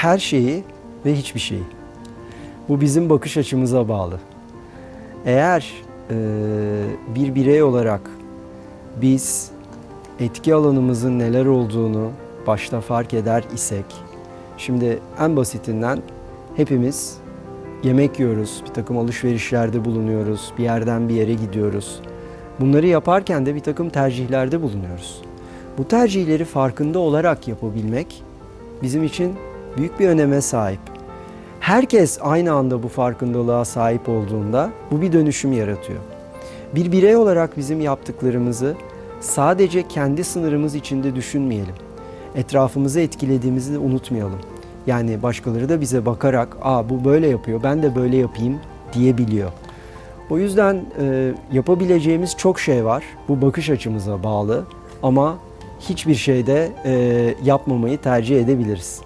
her şeyi ve hiçbir şeyi. Bu bizim bakış açımıza bağlı. Eğer e, bir birey olarak biz etki alanımızın neler olduğunu başta fark eder isek, şimdi en basitinden hepimiz yemek yiyoruz, bir takım alışverişlerde bulunuyoruz, bir yerden bir yere gidiyoruz. Bunları yaparken de bir takım tercihlerde bulunuyoruz. Bu tercihleri farkında olarak yapabilmek bizim için büyük bir öneme sahip. Herkes aynı anda bu farkındalığa sahip olduğunda bu bir dönüşüm yaratıyor. Bir birey olarak bizim yaptıklarımızı sadece kendi sınırımız içinde düşünmeyelim. Etrafımızı etkilediğimizi de unutmayalım. Yani başkaları da bize bakarak, "Aa bu böyle yapıyor, ben de böyle yapayım." diyebiliyor. O yüzden e, yapabileceğimiz çok şey var. Bu bakış açımıza bağlı ama hiçbir şeyde e, yapmamayı tercih edebiliriz.